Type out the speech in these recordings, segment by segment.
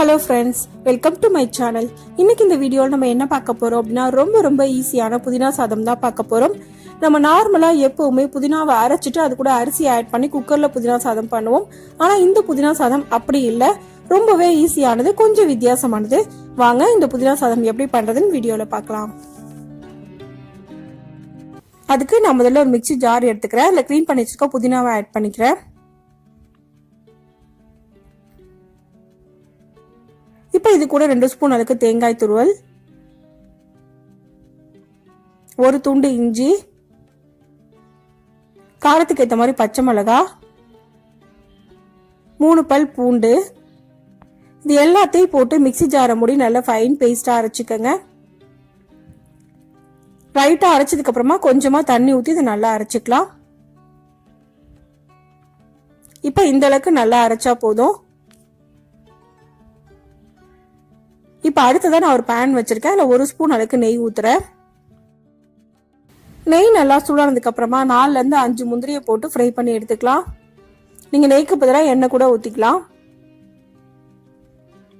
Hello friends welcome to my channel இன்னைக்கு இந்த வீடியோவில் நம்ம என்ன பார்க்க போறோம் அப்படின்னா ரொம்ப ரொம்ப ஈஸியான புதினா சாதம் தான் பார்க்க போறோம். நம்ம நார்மலாக எப்பவுமே புதினாவை அரைச்சிட்டு அது கூட அரிசி ஆட் பண்ணி குக்கரில் புதினா சாதம் பண்ணுவோம். ஆனால் இந்த புதினா சாதம் அப்படி இல்லை. ரொம்பவே ஈஸியானது கொஞ்சம் வித்தியாசமானது. வாங்க இந்த புதினா சாதம் எப்படி பண்ணுறதுன்னு வீடியோவில் பார்க்கலாம். அதுக்கு நான் முதல்ல ஒரு மிக்ஸி ஜார் எடுத்துக்கிறேன். அதில் க்ளீன் பண்ணி வச்சுருக்கோம் புதினாவை ஆட் பண்ணிக்கிறேன். இப்போ இது கூட ரெண்டு ஸ்பூன் அளவுக்கு தேங்காய் துருவல் ஒரு துண்டு இஞ்சி காரத்துக்கு ஏற்ற மாதிரி பச்சை மிளகா மூணு பல் பூண்டு. இது எல்லாத்தையும் போட்டு மிக்ஸி ஜாரை மூடி நல்லா ஃபைன் பேஸ்ட்டாக அரைச்சிக்கோங்க. ரைட்டாக அரைச்சதுக்கப்புறமா கொஞ்சமாக தண்ணி ஊற்றி இதை நல்லா அரைச்சிக்கலாம். இப்போ இந்த அளவுக்கு நல்லா அரைச்சா போதும். இப்போ அடுத்ததான் நான் ஒரு பேன் வச்சிருக்கேன். அதில் ஒரு ஸ்பூன் அளவுக்கு நெய் ஊற்றுறேன் நெய் நல்லா சூடானதுக்கு அப்புறமா நாலுலேருந்து அஞ்சு முந்திரியை போட்டு ஃப்ரை பண்ணி எடுத்துக்கலாம். நீங்கள் நெய்க்கு பதிலாக எண்ணெய் கூட ஊற்றிக்கலாம்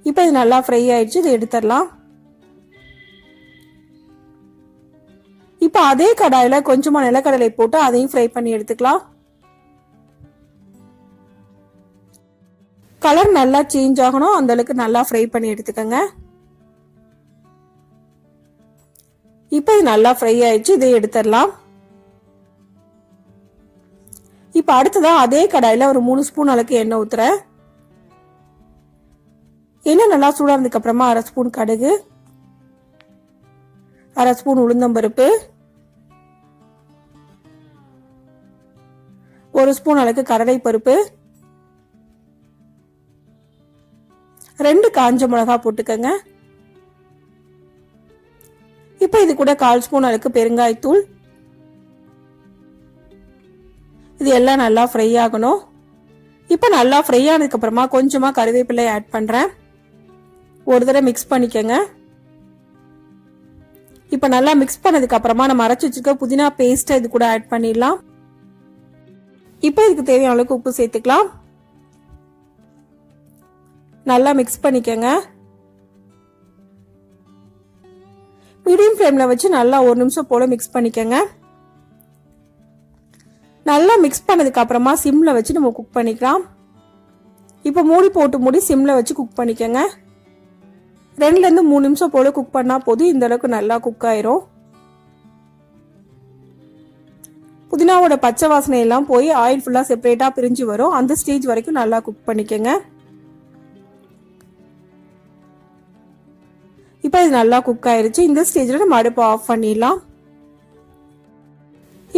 இப்போ இது நல்லா ஃப்ரை ஆயிடுச்சு இதை எடுத்துடலாம். இப்போ அதே கடாயில் கொஞ்சமாக நிலக்கடலை போட்டு அதையும் ஃப்ரை பண்ணி எடுத்துக்கலாம். கலர் நல்லா சேஞ்ச் ஆகணும். அந்தளவுக்கு நல்லா ஃப்ரை பண்ணி எடுத்துக்கோங்க. இப்போ இது நல்லா ஃப்ரை ஆயிடுச்சு இதை எடுத்துடலாம். இப்போ அடுத்ததான் அதே கடாயில் ஒரு மூணு ஸ்பூன் அளவுக்கு எண்ணெய் ஊத்துறேன். எண்ணெய் நல்லா சூடானதுக்கு அப்புறமா அரை ஸ்பூன் கடுகு அரை ஸ்பூன் உளுந்தம்பருப்பு ஒரு ஸ்பூன் அளவுக்கு கடலை பருப்பு ரெண்டு காஞ்ச மிளகா போட்டுக்கோங்க. இப்போ இது கூட கால் ஸ்பூன் அளவுக்கு பெருங்காயத்தூள் இது எல்லாம் நல்லா ஃப்ரை ஆகணும். இப்போ நல்லா ஃப்ரை ஆனதுக்கு அப்புறமா கொஞ்சமா கருவேப்பிலை ஆட் பண்றேன். ஒரு தடவை மிக்ஸ் பண்ணிக்கோங்க. இப்போ நல்லா மிக்ஸ் பண்ணதுக்கு அப்புறமா நம்ம அரைச்சி வச்சிருக்க புதினா பேஸ்ட்டை இது கூட ஆட் பண்ணிடலாம். இப்போ இதுக்கு தேவையான அளவுக்கு உப்பு சேர்த்துக்கலாம். நல்லா மிக்ஸ் பண்ணிக்கோங்க. மீடியம் ஃப்ளேமில் வச்சு நல்லா ஒரு நிமிஷம் போல் மிக்ஸ் பண்ணிக்கோங்க. நல்லா மிக்ஸ் பண்ணதுக்கு அப்புறமா சிம்மில் வச்சு நம்ம குக் பண்ணிக்கலாம். இப்போ மூடி போட்டு மூடி சிம்மில் வச்சு குக் பண்ணிக்கோங்க. ரெண்டுலேருந்து மூணு நிமிஷம் போல் குக் பண்ணால் போதும். இந்த அளவுக்கு நல்லா குக் ஆயிரும். புதினாவோட பச்சை வாசனை எல்லாம் போய் ஆயில் ஃபுல்லாக செப்பரேட்டாக பிரிஞ்சு வரும். அந்த ஸ்டேஜ் வரைக்கும் நல்லா குக் பண்ணிக்கோங்க. இப்போ இது நல்லா குக் ஆயிருச்சு. இந்த ஸ்டேஜில் நம்ம அடுப்பை ஆஃப் பண்ணிடலாம்.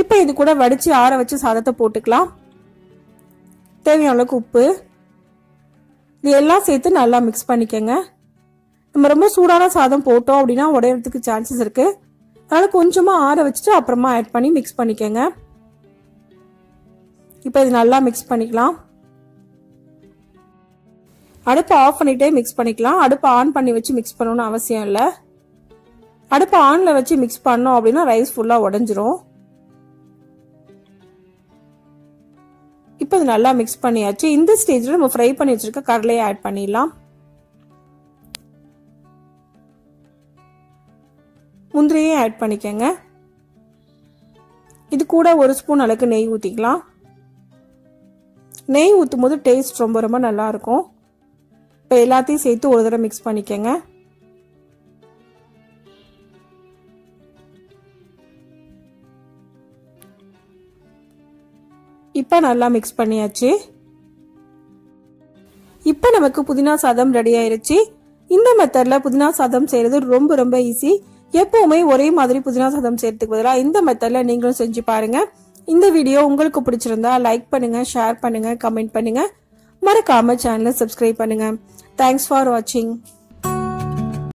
இப்போ இது கூட வடித்து ஆற வச்சு சாதத்தை போட்டுக்கலாம். தேவையான அளவுக்கு உப்பு. இது எல்லாம் சேர்த்து நல்லா மிக்ஸ் பண்ணிக்கோங்க. நம்ம ரொம்ப சூடான சாதம் போட்டோம் அப்படின்னா உடையறதுக்கு சான்சஸ் இருக்குது அதனால் கொஞ்சமாக ஆற வச்சுட்டு அப்புறமா ஆட் பண்ணி மிக்ஸ் பண்ணிக்கோங்க. இப்போ இது நல்லா மிக்ஸ் பண்ணிக்கலாம். அடுப்பை ஆஃப் பண்ணிட்டே மிக்ஸ் பண்ணிக்கலாம். அடுப்பை ஆன் பண்ணி வச்சு மிக்ஸ் பண்ணணும்னு அவசியம் இல்லை. அடுப்பை ஆனில் வச்சு மிக்ஸ் பண்ணோம் அப்படின்னா ரைஸ் ஃபுல்லாக உடஞ்சிரும். இப்போ இது நல்லா மிக்ஸ் பண்ணியாச்சு. இந்த ஸ்டேஜில் நம்ம ஃப்ரை பண்ணி வச்சுருக்க கடலையை ஆட் பண்ணிடலாம். முந்திரியும் ஆட் பண்ணிக்கோங்க. இது கூட ஒரு ஸ்பூன் அளவுக்கு நெய் ஊற்றிக்கலாம் நெய் ஊற்றும் போது டேஸ்ட் ரொம்ப ரொம்ப நல்லாயிருக்கும் இப்போ எல்லாத்தையும் சேர்த்து ஒரு தடவை மிக்ஸ் பண்ணிக்கோங்க. இப்போ நல்லா மிக்ஸ் பண்ணியாச்சு. இப்போ நமக்கு புதினா சாதம் ரெடி ஆயிருச்சு. இந்த மெத்தடில் புதினா சாதம் செய்கிறது ரொம்ப ரொம்ப ஈஸி எப்பவுமே ஒரே மாதிரி புதினா சாதம் செய்யறதுக்கு பதிலாக இந்த மெத்தடில் நீங்களும் செஞ்சு பாருங்க. இந்த வீடியோ உங்களுக்கு பிடிச்சிருந்தா லைக் பண்ணுங்க ஷேர் பண்ணுங்க கமெண்ட் பண்ணுங்க. மறக்காம சேனலை சப்ஸ்கிரைப் பண்ணுங்க. தேங்க்ஸ் ஃபார் வாட்சிங்